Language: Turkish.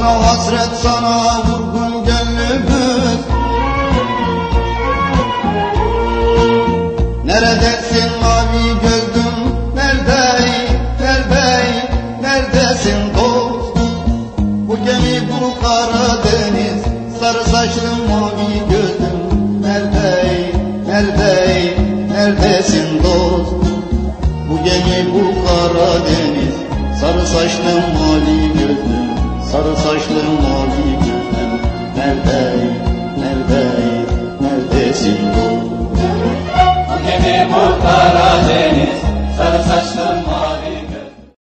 Sana hasret sana vurgun gönlümüz Neredesin mavi gözlüm? Neredeyim? Neredeyim? Neredesin dost Bu gemi bu Karadeniz. Sarı saçlı mavi gözlüm. Neredeyim? Neredeyim? Neredesin dost Bu gemi bu Karadeniz. Sarı saçlı mavi gözlüm sarı saçlı mavi neredeyim neredeyim